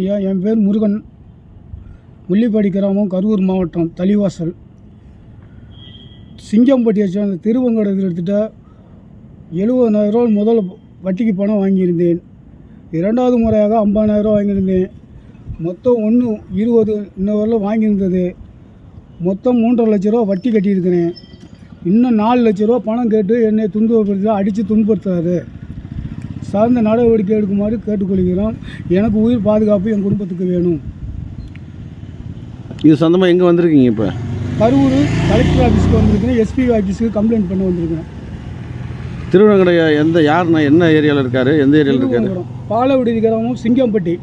ஐயா என் பேர் முருகன். முள்ளிப்பாடி கிராமம் கரூர் மாவட்டம் தளிவாசல். சிங்கம்பட்டியை சேர்ந்த திருவங்கடத்தில் எடுத்துகிட்ட எழுபதனாயிரரூவா முதல் வட்டிக்கு பணம் வாங்கியிருந்தேன். இரண்டாவது முறையாக ஐம்பதாயிரரூவா வாங்கியிருந்தேன். மொத்தம் ஒன்று இருபது இன்ன வரலும் வாங்கியிருந்தது. மொத்தம் மூன்றரை லட்ச ரூபா வட்டி கட்டியிருக்கிறேன். இன்னும் நாலு லட்ச ரூபா பணம் கேட்டு என்னை துன்புறுத்தி அடித்து துன்புறுத்தாரு சார்ந்த நடவடிக்கை எடுக்குமாறு கேட்டுக்கொள்கிறோம். எனக்கு உயிர் பாதுகாப்பு என் குடும்பத்துக்கு வேணும். இது சொந்தமாக எங்கே வந்திருக்கீங்க இப்போ? கரூர் கலெக்டர் ஆஃபீஸ்க்கு வந்திருக்கேன் எஸ்பி ஆஃபீஸுக்கு கம்ப்ளைண்ட் பண்ண வந்திருக்கேன் திருவண்ணாமலை எந்த யாருண்ணா என்ன ஏரியாவில் இருக்காரு? எந்த ஏரியாவில் இருக்காரு? பாலவிடுதி கிராமம் சிங்கம்பட்டி.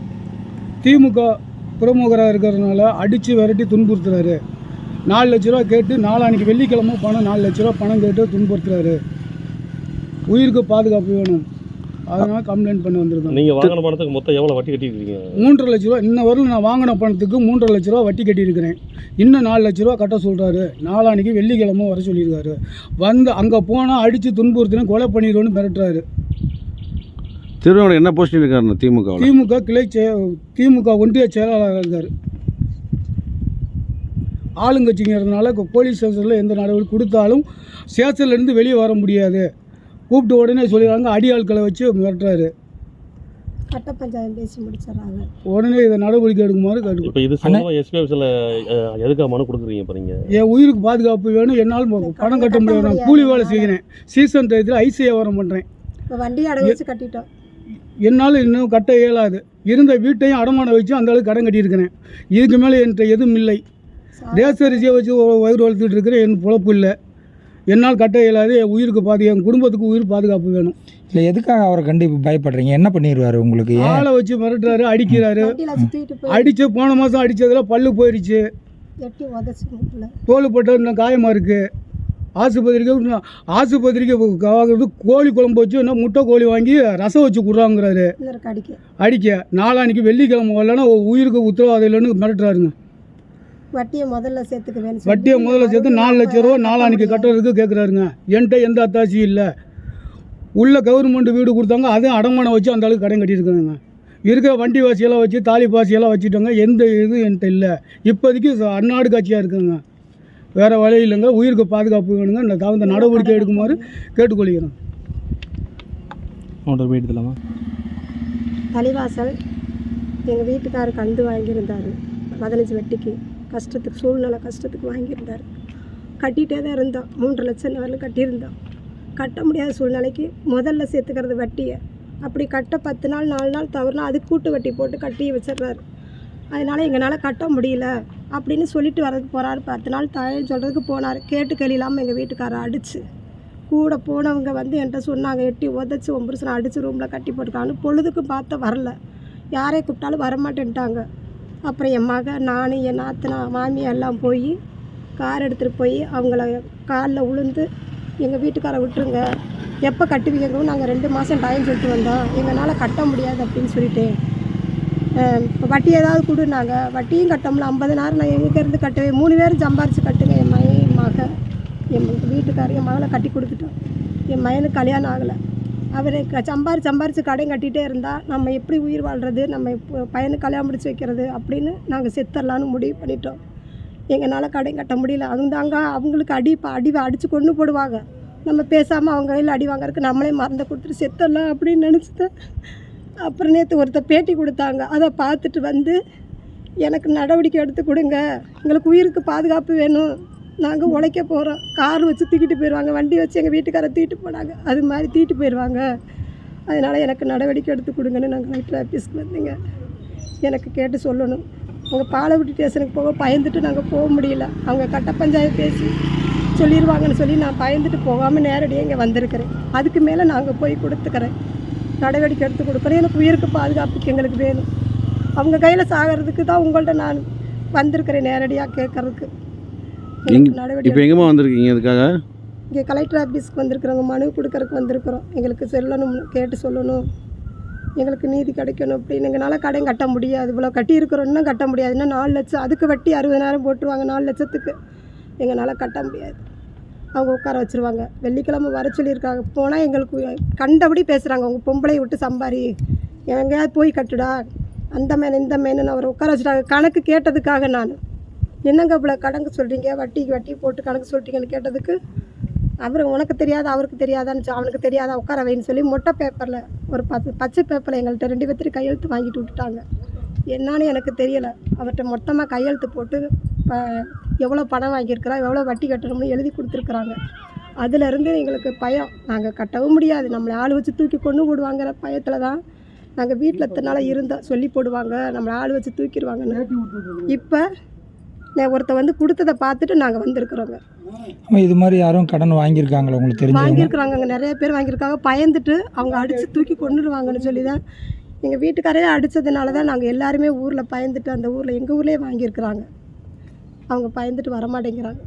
திமுக பிரமுகராக இருக்கிறதுனால அடித்து விரட்டி துன்புறுத்துறாரு. நாலு லட்ச ரூபா கேட்டு நாளான்னைக்கு வெள்ளிக்கிழமை பணம் நாலு லட்ச ரூபா பணம் கேட்டு துன்புறுத்துறாரு. உயிருக்கு பாதுகாப்பு வேணும். அதனால் கம்ப்ளைண்ட் பண்ண வந்திருக்கோம் நீங்க வாங்கின பணத்துக்கு மொத்தம் எவ்வளவு வட்டி கட்டிருக்கீங்க மூன்றரை லட்ச ரூபா இன்ன வரலும் நான் வாங்கின பணத்துக்கு மூன்றரை லட்ச ரூபா வட்டி கட்டியிருக்கிறேன். இன்னும் நாலு லட்ச ரூபா கட்ட சொல்கிறாரு நாளான்னைக்கு வெள்ளிக்கிழமை வர சொல்லியிருக்காரு. வந்து அங்கே போனால் அடித்து துன்புறுத்தினா கொலை பண்ணிடுவோன்னு மிரட்டுறாரு. திருவண்ணாமலை என்ன போஸ்டிங் இருக்காருண்ணா திமுகவில்? திமுக கிளை திமுக ஒன்றிய செயலாளராக இருக்கார். ஆளுங்கட்சிங்கிறதுனால இப்போ போலீஸ் ஸ்டேஷனில் எந்த நடவடிக்கை கொடுத்தாலும் ஸ்டேஷன்லேருந்து வெளியே வர முடியாது. கூப்பிட்டு உடனே சொல்லிடுறாங்க அடி ஆட்களை வச்சு மிரட்டுறாரு. கட்ட பஞ்சாயம் பேசி முடிச்சிடறாங்க. உடனே இதை நடவடிக்கை எடுக்குமாறு கேட்டு இப்போ இது சம்பந்தமா எஸ்பி ஆஃபீஸில் எதுக்காக மனு கொடுக்குறீங்க இப்போ நீங்க? என் உயிருக்கு பாதுகாப்பு வேணும் என்னால் பணம் கட்ட முடியாது நான் கூலி வேலை செய்கிறேன். சீசன் டயத்தில் ஐசி வியாபாரம் பண்ணுறேன் இப்போ வண்டி அடகு வச்சு கட்டிட்டோம். என்னால் இன்னும் கட்ட இயலாது. இருந்த வீட்டையும் அடமானம் வச்சு அந்த அளவுக்கு கடன் கட்டியிருக்கிறேன். இதுக்கு மேலே என்கிட்ட எதுவும் இல்லை. தேசரிசியை வச்சு ஒ- வயிறு வளர்த்துட்டு இருக்கிறேன் என் பொழப்பு இல்லை. என்னால் கட்ட இயலாது என் உயிருக்கு பாது என் குடும்பத்துக்கு உயிர் பாதுகாப்பு வேணும். இல்லை எதுக்காக அவரை கண்டு இப்ப பயப்படுறீங்க? என்ன பண்ணிடுவாரு உங்களுக்கு? ஆளை வச்சு மிரட்டுறாரு அடிக்கிறாரு. அடித்து போன மாதம் அடித்ததில் பல்லு போயிடுச்சு முட்டில் தோலுப்பட்ட இன்னும் காயமாக இருக்குது ஆஸ்பத்திரிக்கு ஆஸ்பத்திரிக்கு வாங்குறது கோழி குழம்பு வச்சு இன்னும் முட்டை கோழி வாங்கி ரசம் வச்சு கொடுறாங்கிறாரு. அடிக்க. நாளான்னைக்கு வெள்ளிக்கிழமை வரலன்னா உயிருக்கு உத்தரவாதம் இல்லைன்னு மிரட்டுறாருங்க. வட்டியை முதல்ல சேர்த்துக்க வேணும் வட்டியை முதல்ல சேர்த்து நாலு லட்ச ரூபா நாளான்னைக்கு கட்டுறதுக்கு கேட்குறாருங்க என்கிட்ட எந்த அத்தாட்சியும் இல்லை. உள்ள கவர்மெண்ட் வீடு கொடுத்தாங்க அதையும் அடமானம் வச்சு அந்த அளவுக்கு கடன் கட்டியிருக்காங்க இருக்கிற வண்டி வாசியெல்லாம் வச்சு தாலி பாசியெல்லாம் வச்சுட்டாங்க எந்த இதுவும் என்கிட்ட இல்லை. இப்போதைக்கு ச- அந்நாடு காட்சியாக இருக்குங்க. வேறு வழி இல்லைங்க உயிருக்கு பாதுகாப்பு வேணுங்க இந்த தகுந்த நடவடிக்கை எடுக்குமாறு கேட்டுக்கொள்கிறேன் தலைவாசல் எங்கள் வீட்டுக்காரர் கந்து வாங்கியிருந்தார் பதினஞ்சு வட்டிக்கு. கஷ்டத்துக்கு சூழ்நிலை கஷ்டத்துக்கு வாங்கியிருந்தார். கட்டிகிட்டே தான் இருந்தோம் மூன்று லட்சம் வரலும் கட்டியிருந்தோம் கட்ட முடியாத சூழ்நிலைக்கு முதல்ல சேர்த்துக்கிறது வட்டியை. அப்படி கட்ட பத்து நாள் நாலு நாள் தவறுனா அது கூட்டு வட்டி போட்டு கட்டி வச்சிடுறாரு. அதனால் எங்களால் கட்ட முடியல அப்படின்னு சொல்லிட்டு வரதுக்கு போகிறாரு பத்து நாள் தழைன்னு சொல்கிறதுக்கு போனார். கேட்டு கேள்வி எங்கள் வீட்டுக்காரர் அடித்து கூட போனவங்க வந்து என்கிட்ட சொன்னாங்க எட்டி உதச்சி உன் அடித்து ரூமில் கட்டி போட்டுருக்கான்னு. பொழுதுக்கு பார்த்தா வரல. யாரையும் கூப்பிட்டாலும் வரமாட்டேன்ட்டாங்க. அப்புறம் என் மக நான் என் நாத்தனா மாமி எல்லாம் போய் கார் எடுத்துகிட்டு போய் அவங்கள காலில் உளுந்து எங்கள் வீட்டுக்காரை விட்டுருங்க. எப்போ கட்டுவீங்கன்னு நாங்கள் ரெண்டு மாதம் டைம் சொல்லிட்டு வந்தோம். எங்களால் கட்ட முடியாது அப்படின்னு சொல்லிட்டேன் வட்டி ஏதாவது கொடுனாங்க வட்டியும் கட்டோம்ல ஐம்பது ஐம்பதனாயிரம் நான் எங்கேருந்து கட்டவே மூணு பேரும் சம்பாரித்து கட்டுங்க. என் மகன் என் மக என் வீட்டுக்காரர் என் மகளை கட்டி கொடுத்துட்டோம். என் மகனுக்கு கல்யாணம் ஆகலை. அவர் க சம்பாரி சம்பாரித்து கடன் கட்டிகிட்டே இருந்தால் நம்ம எப்படி உயிர் வாழ்கிறது நம்ம இப்போ பையனுக்கு கல்யாணம் முடிச்சு வைக்கிறது அப்படின்னு நாங்கள் செத்துடலான்னு முடிவு பண்ணிட்டோம். எங்களால் கடன் கட்ட முடியல. அவங்க அவங்களுக்கு அடி இப்போ அடி அடித்து கொண்டு போடுவாங்க. நம்ம பேசாமல் அவங்க கையில் அடி வாங்குறதுக்கு நம்மளே மறந்து கொடுத்துட்டு செத்தரலாம் அப்படின்னு நினச்சிட்டேன் அப்புறம் நேற்று ஒருத்தர் பேட்டி கொடுத்தாங்க. அதை பார்த்துட்டு வந்து எனக்கு நடவடிக்கை எடுத்து கொடுங்க. எங்களுக்கு உயிருக்கு பாதுகாப்பு வேணும். நாங்கள் உழைக்க போகிறோம் கார் வச்சு தூக்கிட்டு போயிடுவாங்க வண்டி வச்சு எங்கள் வீட்டுக்காரை தூக்கிட்டு போனாங்க. அது மாதிரி தூக்கிட்டு போயிடுவாங்க அதனால் எனக்கு நடவடிக்கை எடுத்து கொடுங்கன்னு நாங்கள் கலெக்டர் ஆஃபீஸ்க்கு வந்தீங்க. எனக்கு கேட்டு சொல்லணும். உங்கள் பாலவட்டி ஸ்டேஷனுக்கு போக பயந்துட்டு நாங்கள் போக முடியல. அவங்க கட்ட பஞ்சாயத்து பேசி சொல்லிடுவாங்கன்னு சொல்லி நான் பயந்துட்டு போகாமல் நேரடியாக இங்கே வந்திருக்கிறேன். அதுக்கு மேலே நாங்கள் போய் கொடுத்துக்கிறேன். நடவடிக்கை எடுத்து கொடுக்குறேன். எனக்கு உயிருக்கு பாதுகாப்புக்கு எங்களுக்கு வேணும். அவங்க கையில் சாகிறதுக்கு தான் உங்கள்கிட்ட நான் வந்திருக்கிறேன் நேரடியாக கேட்கறதுக்கு. இப்போ நடவடிக்கை எங்கேம்மா வந்திருக்கீங்க இதுக்காக? இங்கே கலெக்டர் ஆஃபீஸ்க்கு வந்திருக்கிறவங்க மனு கொடுக்கறதுக்கு வந்திருக்கிறோம். எங்களுக்கு சொல்லணும் கேட்டு சொல்லணும். எங்களுக்கு நீதி கிடைக்கணும் அப்படின்னு எங்களால் கடன் கட்ட முடியாது. இவ்வளோ கட்டியிருக்கிறோம் இன்னும் கட்ட முடியாது. இன்னும் நாலு லட்சம் அதுக்கு வட்டி அறுபதாயிரம் போட்டுருவாங்க நாலு லட்சத்துக்கு. எங்களால் கட்ட முடியாது. அவங்க உட்கார வச்சுருவாங்க. வெள்ளிக்கிழமை வர சொல்லியிருக்காங்க. போனால் எங்களுக்கு கண்டபடி பேசுகிறாங்க உங்கள் பொம்பளை விட்டு சம்பாரி. எங்கேயாவது போய் கட்டுடா. அந்த மேன் இந்த மேனு அவரை உட்கார வச்சுட்டாங்க. கணக்கு கேட்டதுக்காக நான். என்னங்க இவ்வளோ கணக்கு சொல்கிறீங்க வட்டிக்கு வட்டி போட்டு கணக்கு சொல்கிறீங்கன்னு கேட்டதுக்கு அவர் உனக்கு தெரியாது அவருக்கு தெரியாதான்னு அவனுக்கு தெரியாதா உட்கார வைன்னு சொல்லி மொட்டை பேப்பரில் ஒரு பத்து பச்சை பேப்பரில் எங்கள்கிட்ட ரெண்டு பேர்த்தையும் கையெழுத்து வாங்கிட்டு விட்டுட்டாங்க. என்னன்னு எனக்கு தெரியலை. அவர்கிட்ட மொத்தமாக கையெழுத்து போட்டு ப எவ்வளோ பணம் வாங்கியிருக்கிறா எவ்வளோ வட்டி கட்டணும்னு எழுதி கொடுத்துருக்குறாங்க. அதுலேருந்து எங்களுக்கு பயம். நாங்கள் கட்டவும் முடியாது. நம்மளை ஆள் வச்சு தூக்கி கொண்டு போடுவாங்கிற பயத்தில் தான் நாங்கள் வீட்டில் இத்தனை நாளாக இருந்தோம். சொல்லி போடுவாங்க. நம்மளை ஆள் வச்சு தூக்கிடுவாங்கன்னு. இப்போ ஒருத்த வந்து கொடுத்ததை பார்த்துட்டு நாங்கள் வந்திருக்கிறோங்க. ஆமாம் இது மாதிரி யாரும் கடன் வாங்கியிருக்காங்களா உங்களுக்கு தெரிஞ்சவங்க? வாங்கியிருக்கிறாங்க நிறைய பேர் வாங்கியிருக்காங்க. பயந்துட்டு அவங்க அடித்து தூக்கி கொண்டுடுவாங்கன்னு சொல்லி தான் எங்கள் வீட்டுக்காரே அடித்ததுனால தான் நாங்கள் எல்லாருமே ஊரில் பயந்துட்டு அந்த ஊரில் எங்கள் ஊர்லேயே வாங்கியிருக்கிறாங்க. அவங்க பயந்துட்டு வரமாட்டேங்கிறாங்க.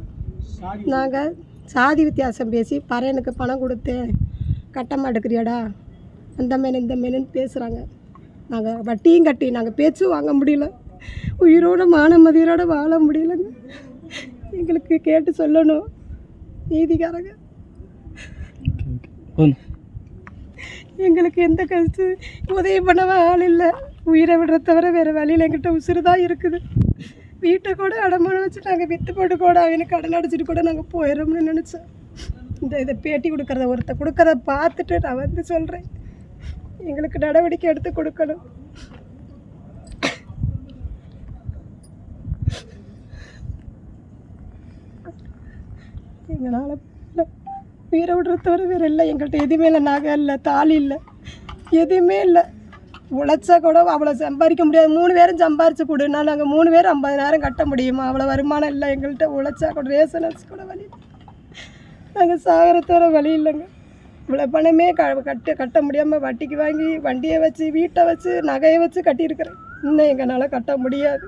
நாங்கள் சாதி வித்தியாசம் பேசி பறையனுக்கு பணம் கொடுத்தேன் கட்ட மாட்டேங்கிறியாடா? அந்த மேன் இந்த மேனுன்னு பேசுகிறாங்க நாங்கள் வட்டியும் கட்டி நாங்கள் பேச்சும் வாங்க முடியல. உயிரோட மானமதியரோட வாழ முடியலங்க. எங்களுக்கு கேட்டு சொல்லணும். நீதிக்காரங்க. எங்களுக்கு எந்த கருத்து உதவி பண்ணவா ஆள் இல்லை. உயிரை விடுற தவிர வேறு வழியில் எங்கிட்ட உசுறு தான் இருக்குது. வீட்டை கூட அடமான வச்சு நாங்கள் விற்று போட்டு கூட அவனுக்கு கடன் அடிச்சிட்டு கூட நாங்கள் போயிடுறோம்னு நினச்சோம் இந்த இதை பேட்டி கொடுக்குறத ஒருத்த கொடுக்குறத பார்த்துட்டு நான் வந்து சொல்கிறேன் எங்களுக்கு நடவடிக்கை எடுத்து கொடுக்கணும். எங்களால் உயிரை விடுறது தவிர வேறு இல்லை. எங்கள்கிட்ட எதுவுமே இல்லை. நகை இல்லை தாலி இல்லை எதுவுமே இல்லை. உழைச்சா கூட அவ்வளோ சம்பாதிக்க முடியாது. மூணு பேரும் சம்பாரிச்சு கொடுனா நாங்கள் மூணு பேரும் ஐம்பதாயிரம் கட்ட முடியுமா? அவ்வளோ வருமானம் இல்லை. எங்கள்கிட்ட உழைச்சா கூட ரேஷன் கூட வழி நாங்கள் சாகிற வழி இல்லைங்க. இவ்வளோ பணமே க கட்ட கட்ட முடியாமல் வட்டிக்கு வாங்கி வண்டியை வச்சு வீட்டை வச்சு நகையை வச்சு கட்டியிருக்கிறேன். இன்னும் எங்களால் கட்ட முடியாது.